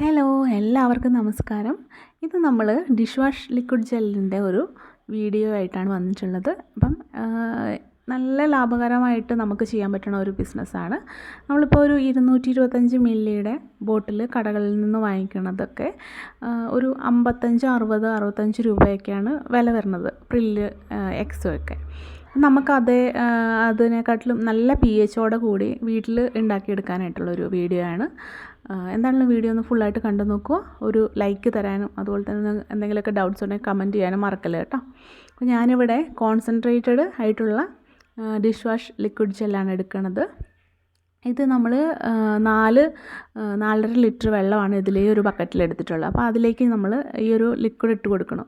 Hello എല്ലാവർക്കും നമസ്കാരം. ഇത് നമ്മൾ ഡിഷ് വാഷ് ലിക്വിഡ് ജെല്ലിന്റെ ഒരു വീഡിയോ ആയിട്ടാണ് വന്നിട്ടുള്ളത്. അപ്പം നല്ല ലാഭകരമായിട്ട് നമുക്ക് ചെയ്യാൻ പറ്റുന്ന ഒരു ബിസിനസ്സാണ് നമ്മളിപ്പോൾ ഒരു ഇരുന്നൂറ്റി ഇരുപത്തഞ്ച് മില്ലിയുടെ ബോട്ടിൽ കടകളിൽ നിന്ന് വാങ്ങിക്കുന്നതൊക്കെ ഒരു അമ്പത്തഞ്ച് അറുപത് അറുപത്തഞ്ച് രൂപയൊക്കെയാണ് വില വരുന്നത്. പ്രില്ല് എക്സോ ഒക്കെ. നമുക്കത് അതിനെക്കാട്ടിലും നല്ല പി എച്ചോടെ കൂടി വീട്ടിൽ ഉണ്ടാക്കിയെടുക്കാനായിട്ടുള്ളൊരു വീഡിയോ ആണ് എന്താണെങ്കിലും വീഡിയോ ഒന്ന് ഫുള്ളായിട്ട് കണ്ടു നോക്കുക. ഒരു ലൈക്ക് തരാനും അതുപോലെ തന്നെ എന്തെങ്കിലുമൊക്കെ ഡൗട്ട്സ് ഉണ്ടെങ്കിൽ കമന്റ് ചെയ്യാനും മറക്കല്ല കേട്ടോ. അപ്പോൾ ഞാനിവിടെ കോൺസെൻട്രേറ്റഡ് ആയിട്ടുള്ള ഡിഷ് വാഷ് ലിക്വിഡ് ജെല്ലാണ് എടുക്കുന്നത് ഇത് നമ്മൾ നാല് നാലര ലിറ്റർ വെള്ളമാണ് ഇതിൽ ഈ ഒരു ബക്കറ്റിൽ എടുത്തിട്ടുള്ളത്. അപ്പോൾ അതിലേക്ക് നമ്മൾ ഈ ഒരു ലിക്വിഡ് ഇട്ട് കൊടുക്കണം.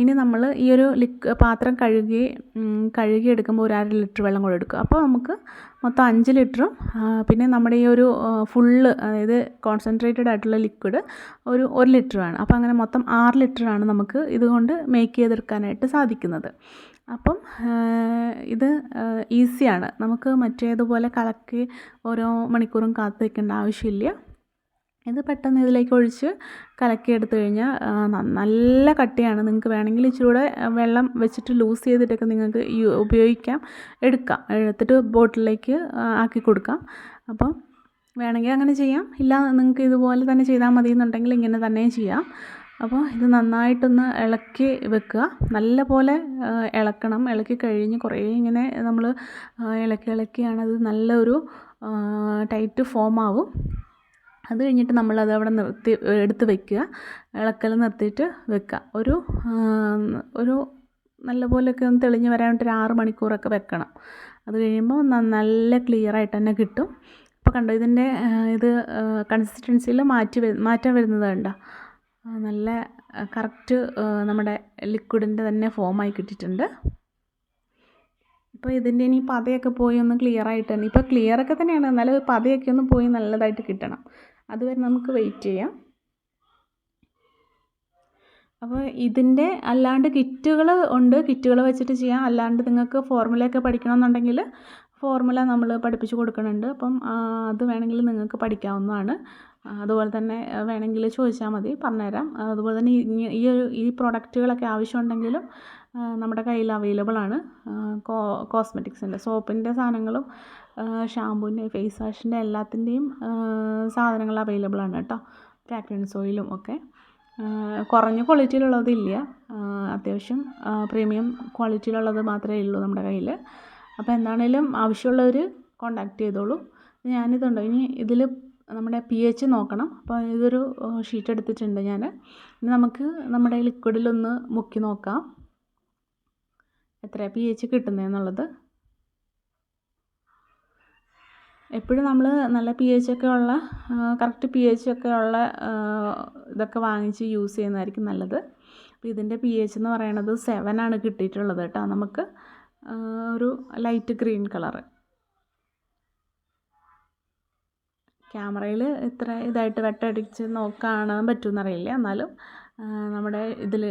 ഇനി നമ്മൾ ഈ ഒരു ലിക് പാത്രം കഴുകി കഴുകി എടുക്കുമ്പോൾ ഒരു അര ലിറ്റർ വെള്ളം കൂടെ എടുക്കും അപ്പോൾ നമുക്ക് മൊത്തം അഞ്ച് ലിറ്ററും പിന്നെ നമ്മുടെ ഈ ഒരു ഫുള്ള് അതായത് കോൺസെൻട്രേറ്റഡ് ആയിട്ടുള്ള ലിക്വിഡ് ഒരു ഒരു ലിറ്ററാണ് അപ്പോൾ അങ്ങനെ മൊത്തം ആറ് ലിറ്ററാണ് നമുക്ക് ഇതുകൊണ്ട് മേക്ക് ചെയ്തെടുക്കാനായിട്ട് സാധിക്കുന്നത്. അപ്പം ഇത് ഈസിയാണ്. നമുക്ക് മറ്റേതുപോലെ കലക്കി ഓരോ മണിക്കൂറും കാത്തു വയ്ക്കേണ്ട ആവശ്യമില്ല. ഇത് പെട്ടെന്ന് ഇതിലേക്ക് ഒഴിച്ച് കലക്കി എടുത്തു കഴിഞ്ഞാൽ നല്ല കട്ടിയാണ്. നിങ്ങൾക്ക് വേണമെങ്കിൽ ഇച്ചിരി കൂടെ വെള്ളം വെച്ചിട്ട് ലൂസ് ചെയ്തിട്ടൊക്കെ നിങ്ങൾക്ക് ഉപയോഗിക്കാം. എടുക്കാം. എടുത്തിട്ട് ബോട്ടിലേക്ക് ആക്കി കൊടുക്കാം. അപ്പം വേണമെങ്കിൽ അങ്ങനെ ചെയ്യാം. ഇല്ല നിങ്ങൾക്ക് ഇതുപോലെ തന്നെ ചെയ്താൽ മതി എന്നുണ്ടെങ്കിൽ ഇങ്ങനെ തന്നെ ചെയ്യാം. അപ്പോൾ ഇത് നന്നായിട്ടൊന്ന് ഇളക്കി വെക്കുക. നല്ല പോലെ ഇളക്കണം. ഇളക്കി കഴിഞ്ഞ് കുറേ ഇങ്ങനെ നമ്മൾ ഇളക്കി ഇളക്കിയാണ് അത് നല്ലൊരു ടൈറ്റ് ഫോം ആവും. അത് കഴിഞ്ഞിട്ട് നമ്മളത് അവിടെ നിർത്തി എടുത്ത് വെക്കുക. ഇളക്കൽ നിർത്തിയിട്ട് വെക്കുക. ഒരു ഒരു നല്ല പോലെയൊക്കെ ഒന്ന് തെളിഞ്ഞ് വരാൻ വേണ്ടി ഒരു ആറ് മണിക്കൂറൊക്കെ വെക്കണം. അത് കഴിയുമ്പോൾ നല്ല ക്ലിയർ ആയിട്ട് തന്നെ കിട്ടും. ഇപ്പോൾ കണ്ടോ ഇതിന്റെ ഇത് കൺസിസ്റ്റൻസിയിൽ മാറ്റി മാറ്റം വരുന്നത് കണ്ടോ? നല്ല കറക്റ്റ് നമ്മുടെ ലിക്വിഡിന്റെ തന്നെ ഫോമായി കിട്ടിയിട്ടുണ്ട്. ഇപ്പോൾ ഇതിന്റെ ഇനി പതയൊക്കെ പോയി ഒന്ന് ക്ലിയർ ആയിട്ട് തന്നെ ഇപ്പോൾ ക്ലിയറൊക്കെ തന്നെയാണ്. എന്നാലും പതയൊക്കെ ഒന്ന് പോയി നല്ലതായിട്ട് കിട്ടണം. അതുവരെ നമുക്ക് വെയിറ്റ് ചെയ്യാം. അപ്പോൾ ഇതിന്റെ അല്ലാണ്ട് കിറ്റുകൾ ഉണ്ട്. കിറ്റുകൾ വെച്ചിട്ട് ചെയ്യാം. അല്ലാണ്ട് നിങ്ങൾക്ക് ഫോർമുലയൊക്കെ പഠിക്കണമെന്നുണ്ടെങ്കിൽ ഫോർമുല നമ്മൾ പഠിപ്പിച്ച് കൊടുക്കുന്നുണ്ട് അപ്പം അത് വേണമെങ്കിൽ നിങ്ങൾക്ക് പഠിക്കാവുന്നതാണ്. അതുപോലെ തന്നെ വേണമെങ്കിൽ ചോദിച്ചാൽ മതി പറഞ്ഞുതരാം. അതുപോലെ തന്നെ ഈ ഒരു ഈ പ്രൊഡക്റ്റുകളൊക്കെ ആവശ്യമുണ്ടെങ്കിലും നമ്മുടെ കയ്യിൽ അവൈലബിൾ ആണ്. കോ കോസ്മെറ്റിക്സിന്റെ സോപ്പിന്റെ സാധനങ്ങളും ഷാമ്പൂവിന്റെ ഫേസ് വാഷിന്റെ എല്ലാത്തിന്റെയും സാധനങ്ങൾ അവൈലബിൾ ആണ് കേട്ടോ. ഫ്രാഗ്രൻസ് ഓയിലും ഒക്കെ. കുറഞ്ഞ ക്വാളിറ്റിയിലുള്ളതില്ല അത്യാവശ്യം പ്രീമിയം ക്വാളിറ്റിയിലുള്ളത് മാത്രമേ ഉള്ളൂ നമ്മുടെ കയ്യിൽ. അപ്പോൾ എന്താണേലും ആവശ്യമുള്ളവർ കോണ്ടാക്ട് ചെയ്തോളൂ. ഞാനിതുണ്ടോ ഇനി ഇതിൽ നമ്മുടെ പി എച്ച് നോക്കണം. അപ്പോൾ ഇതൊരു ഷീറ്റ് എടുത്തിട്ടുണ്ട് ഞാൻ ഇനി നമുക്ക് നമ്മുടെ ലിക്വിഡിലൊന്ന് മുക്കി നോക്കാം. എത്ര പി എച്ച് കിട്ടുന്നതെന്നുള്ളത് എപ്പോഴും നമ്മൾ നല്ല പി എച്ച് ഒക്കെ ഉള്ള കറക്റ്റ് പി എച്ച് ഒക്കെ ഉള്ള ഇതൊക്കെ വാങ്ങിച്ച് യൂസ് ചെയ്യുന്നതായിരിക്കും നല്ലത്. അപ്പോൾ ഇതിന്റെ പി എച്ച് എന്ന് പറയണത് സെവൻ ആണ് കിട്ടിയിട്ടുള്ളത് കേട്ടോ. നമുക്ക് ഒരു ലൈറ്റ് ഗ്രീൻ കളറ് ക്യാമറയിൽ ഇത്ര ഇതായിട്ട് വെട്ടടിച്ച് നോക്കാണാൻ പറ്റുമെന്ന് അറിയില്ല എന്നാലും നമ്മുടെ ഇതിൽ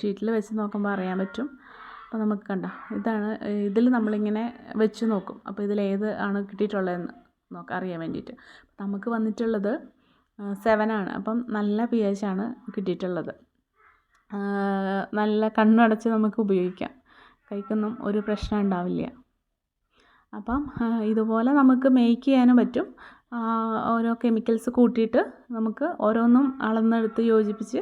ഷീറ്റിൽ വെച്ച് നോക്കുമ്പോൾ അറിയാൻ പറ്റും. അപ്പോൾ നമുക്ക് കണ്ട ഇതാണ് ഇതിൽ നമ്മളിങ്ങനെ വെച്ച് നോക്കും. അപ്പോൾ ഇതിൽ ഏത് ആണ് കിട്ടിയിട്ടുള്ളതെന്ന് നോക്കാം അറിയാൻ വേണ്ടിയിട്ട്. നമുക്ക് വന്നിട്ടുള്ളത് സെവനാണ് അപ്പം നല്ല പി എച്ച് ആണ് കിട്ടിയിട്ടുള്ളത്. നല്ല കണ്ണടച്ച് നമുക്ക് ഉപയോഗിക്കാം. കൈക്കൊന്നും ഒരു പ്രശ്നം ഉണ്ടാവില്ല. അപ്പം ഇതുപോലെ നമുക്ക് മേക്ക് ചെയ്യാനും പറ്റും. ഓരോ കെമിക്കൽസ് കൂട്ടിയിട്ട് നമുക്ക് ഓരോന്നും അളന്നെടുത്ത് യോജിപ്പിച്ച്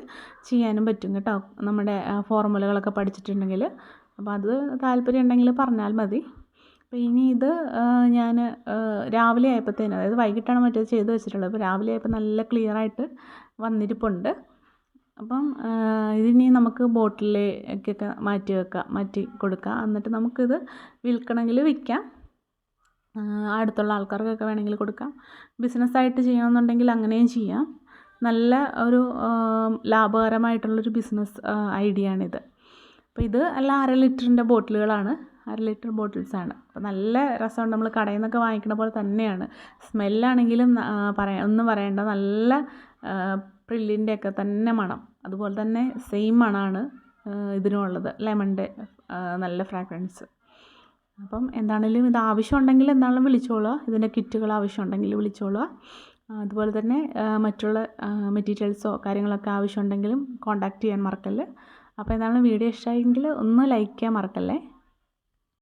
ചെയ്യാനും പറ്റും കേട്ടോ. നമ്മുടെ ഫോർമുലകളൊക്കെ പഠിച്ചിട്ടുണ്ടെങ്കിൽ. അപ്പോൾ അത് താല്പര്യം ഉണ്ടെങ്കിൽ പറഞ്ഞാൽ മതി. അപ്പോൾ ഇനി ഇത് ഞാൻ രാവിലെ ആയപ്പോഴത്തേനും അതായത് വൈകിട്ടാണ് മറ്റേത് ചെയ്ത് വെച്ചിട്ടുള്ളത്. അപ്പോൾ രാവിലെ ആയപ്പോൾ നല്ല ക്ലിയറായിട്ട് വന്നിരിപ്പുണ്ട്. അപ്പം ഇതിനി നമുക്ക് ബോട്ടിലേക്കൊക്കെ മാറ്റി വെക്കാം മാറ്റി കൊടുക്കാം. എന്നിട്ട് നമുക്കിത് വിൽക്കണമെങ്കിൽ വിൽക്കാം. അടുത്തുള്ള ആൾക്കാർക്കൊക്കെ വേണമെങ്കിൽ കൊടുക്കാം. ബിസിനസ്സായിട്ട് ചെയ്യണമെന്നുണ്ടെങ്കിൽ അങ്ങനെയും ചെയ്യാം. നല്ല ഒരു ലാഭകരമായിട്ടുള്ളൊരു ബിസിനസ് ഐഡിയ ആണിത് അപ്പോൾ ഇത് അല്ല അര ലിറ്ററിന്റെ ബോട്ടിലുകളാണ്. അര ലിറ്റർ ബോട്ടിൽസാണ് അപ്പോൾ നല്ല രസമുണ്ട്. നമ്മൾ കടയിൽ നിന്നൊക്കെ വാങ്ങിക്കുന്ന പോലെ തന്നെയാണ്. സ്മെല്ലാണെങ്കിലും പറയാം ഒന്നും പറയണ്ട. നല്ല പ്രില്ലിന്റെ ഒക്കെ തന്നെ മണം. അതുപോലെ തന്നെ സെയിം മണമാണ് ഇതിനുള്ളത്. ലെമണിന്റെ നല്ല ഫ്രാഗ്രൻസ് അപ്പം എന്താണെങ്കിലും ഇത് ആവശ്യമുണ്ടെങ്കിൽ എന്താണെങ്കിലും വിളിച്ചോളുക. ഇതിന്റെ കിറ്റുകൾ ആവശ്യമുണ്ടെങ്കിൽ വിളിച്ചോളുക. അതുപോലെ തന്നെ മറ്റുള്ള മെറ്റീരിയൽസോ കാര്യങ്ങളൊക്കെ ആവശ്യമുണ്ടെങ്കിലും കോൺടാക്റ്റ് ചെയ്യാൻ മറക്കല്ല്. അപ്പോൾ എന്താണ് വീഡിയോ ഇഷ്ടമായെങ്കിൽ ഒന്ന് ലൈക്ക് ചെയ്യാൻ മറക്കല്ലേ?